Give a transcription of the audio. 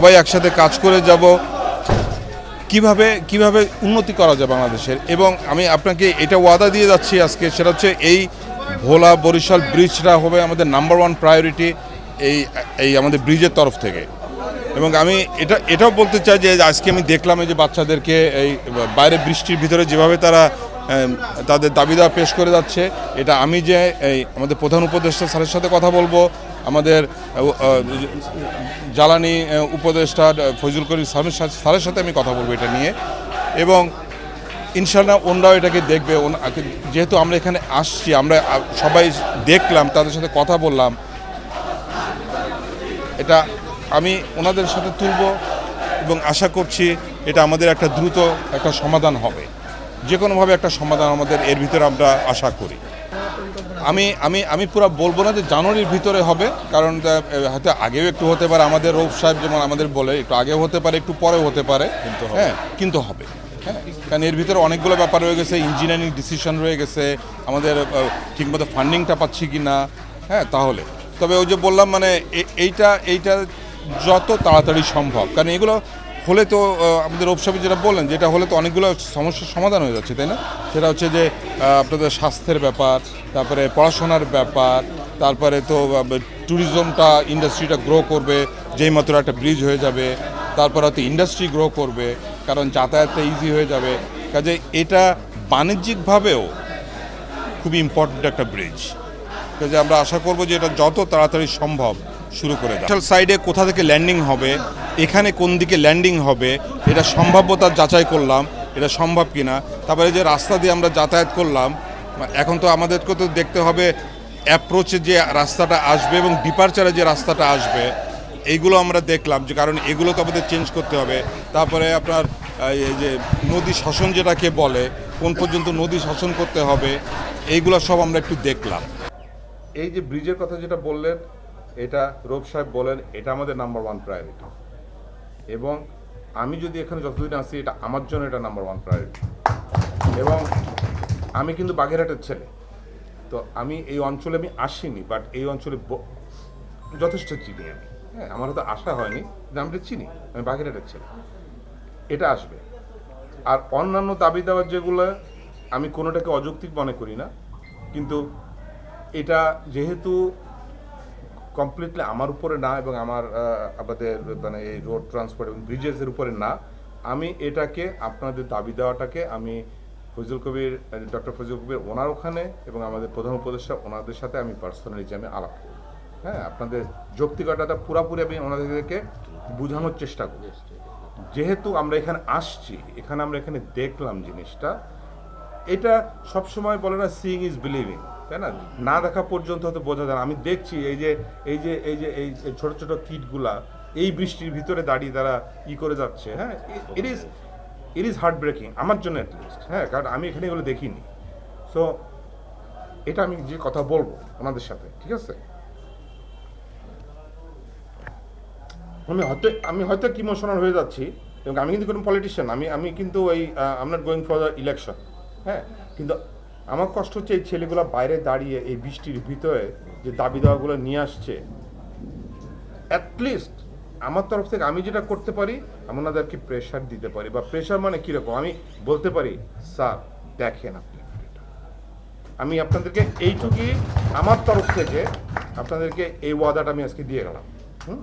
সবাই একসাথে কাজ করে যাব। কীভাবে কীভাবে উন্নতি করা যায় বাংলাদেশের? এবং আমি আপনাকে এটা ওয়াদা দিয়ে যাচ্ছি আজকে, সেটা হচ্ছে এই ভোলা বরিশাল ব্রিজটা হবে আমাদের নাম্বার ওয়ান প্রায়োরিটি এই এই আমাদের ব্রিজের তরফ থেকে। এবং আমি এটা, এটাও বলতে চাই যে আজকে আমি দেখলাম যে বাচ্চাদেরকে এই বাইরে বৃষ্টির ভিতরে যেভাবে তারা তাদের দাবি দাওয়া পেশ করে যাচ্ছে, এটা আমি যে এই আমাদের প্রধান উপদেষ্টা স্যারের সাথে কথা বলব আমাদের জ্বালানি উপদেষ্টা ফজল করিম সাথে স্যারের সাথে আমি কথা বলব এটা নিয়ে। এবং ইনশাল্লাহ ওনরাও এটাকে দেখবে। যেহেতু আমরা এখানে আসছি, আমরা সবাই দেখলাম, তাদের সাথে কথা বললাম। এটা আমি ওনাদের সাথে তুলব এবং আশা করছি এটা আমাদের একটা দ্রুত একটা সমাধান হবে। যে কোনোভাবে একটা সমাধান আমাদের এর ভিতরে আমরা আশা করি। আমি আমি আমি পুরো বলব না যে জানুয়ারির ভিতরে হবে কারণ হয়তো আগেও একটু হতে পারে আমাদের রৌফ সাহেব যেমন আমাদের বলে একটু আগেও হতে পারে একটু পরেও হতে পারে। কিন্তু হ্যাঁ কিন্তু হবে। হ্যাঁ কারণ এর ভিতরে অনেকগুলো ব্যাপার রয়ে গেছে ইঞ্জিনিয়ারিং ডিসিশন রয়ে গেছে আমাদের ঠিকমতো ফান্ডিংটা পাচ্ছি কি না হ্যাঁ তাহলে। তবে ওই যে বললাম মানে এইটা এইটা যত তাড়াতাড়ি সম্ভব কারণ এগুলো হলে তো আমাদের রূপসাবি যেটা বললেন, যেটা হলে তো অনেকগুলো সমস্যার সমাধান হয়ে যাচ্ছে, তাই না? সেটা হচ্ছে যে আপনাদের স্বাস্থ্যের ব্যাপার, তারপরে পড়াশোনার ব্যাপার, তারপরে তো ট্যুরিজমটা ইন্ডাস্ট্রিটা গ্রো করবে, যেই মাত্র একটা ব্রিজ হয়ে যাবে, তারপর হয়তো ইন্ডাস্ট্রি গ্রো করবে, কারণ যাতায়াতটা ইজি হয়ে যাবে। কাজে এটা বাণিজ্যিকভাবেও খুবই ইম্পর্ট্যান্ট একটা ব্রিজ কাজে আমরা আশা করব যে এটা যত তাড়াতাড়ি সম্ভব শুরু করে দেওয়া সাইডে কোথা থেকে ল্যান্ডিং হবে এখানে কোন দিকে ল্যান্ডিং হবে এটা সম্ভাব্যতা যাচাই করলাম এটা সম্ভব কিনা। তারপরে যে রাস্তা দিয়ে আমরা যাতায়াত করলাম এখন তো আমাদেরকে তো দেখতে হবে অ্যাপ্রোচে যে রাস্তাটা আসবে এবং ডিপারচারে যে রাস্তাটা আসবে এইগুলো আমরা দেখলাম যে কারণ এগুলো তো আমাদের চেঞ্জ করতে হবে। তারপরে আপনার এই যে নদী শাসন যেটাকে বলে কোন পর্যন্ত নদী শাসন করতে হবে এইগুলো সব আমরা একটু দেখলাম। এই যে ব্রিজের কথা যেটা বললেন এটা রোব সাহেব বলেন, এটা আমাদের নাম্বার ওয়ান প্রায়োরিটি এবং আমি যদি এখানে যতদিন আসি এটা আমার জন্য এটা নাম্বার ওয়ান প্রায়োরিটি এবং আমি কিন্তু বাগেরহাটের ছেলে। তো আমি এই অঞ্চলে আমি আসিনি বাট এই অঞ্চলে যথেষ্ট চিনি আমি। হ্যাঁ আমার হয়তো আশা হয়নি যে আমি এটা চিনি, আমি বাগেরহাটের ছেলে। এটা আসবে। আর অন্যান্য দাবি দেওয়ার যেগুলো, আমি কোনোটাকে অযৌক্তিক মনে করি না। কিন্তু এটা যেহেতু কমপ্লিটলি আমার উপরে না এবং আমার আমাদের মানে এই রোড ট্রান্সপোর্ট এবং ব্রিজেসের উপরে না। আমি এটাকে, আপনাদের দাবি দেওয়াটাকে আমি ফজল কবির ডক্টর ফজল কবির ওনার ওখানে এবং আমাদের প্রধান উপদেষ্টা ওনাদের সাথে আমি পার্সোনালি যে আমি আলাপ করি। হ্যাঁ আপনাদের যৌক্তিকতাটা পুরাপুরি আমি ওনাদেরকে বোঝানোর চেষ্টা করি। যেহেতু আমরা এখানে আসছি, এখানে আমরা এখানে দেখলাম জিনিসটা, এটা সবসময় বলে না সিইং ইজ বিলিভিং তাই না? না দেখা পর্যন্ত হয়তো বোঝা যায় না। আমি দেখছি এই যে এই যে এই যে, এই ছোট ছোট কিটগুলা, এই বৃষ্টির ভিতরে দাঁড়িয়ে তারা ই করে যাচ্ছে হ্যাঁ? It is it is heart breaking আমার জন্য অ্যাটলিস্ট হ্যাঁ? কারণ আমি এখানে এগুলো দেখিনি। সো এটা আমি যে কথা বলব ওনাদের সাথে, ঠিক আছে? আমি হয়তো আমি হয়তো ইমোশনাল হয়ে যাচ্ছি, এবং আমি কিন্তু কোনো পলিটিশিয়ান আমি আমি কিন্তু এই am not going for the election হ্যাঁ? কিন্তু আমার কষ্ট হচ্ছে এই ছেলেগুলো বাইরে দাঁড়িয়ে এই বৃষ্টির ভিতরে যে দাবি দাওয়াগুলো নিয়ে আসছে। অ্যাটলিস্ট আমার তরফ থেকে আমি যেটা করতে পারি আমি ওনাদেরকে প্রেশার দিতে পারি। বা প্রেশার মানে কীরকম? আমি বলতে পারি, স্যার, দেখেন আপনি। আমি আপনাদেরকে এইটুকুই আমার তরফ থেকে, আপনাদেরকে এই ওয়াদাটা আমি আজকে দিয়ে গেলাম। হুম?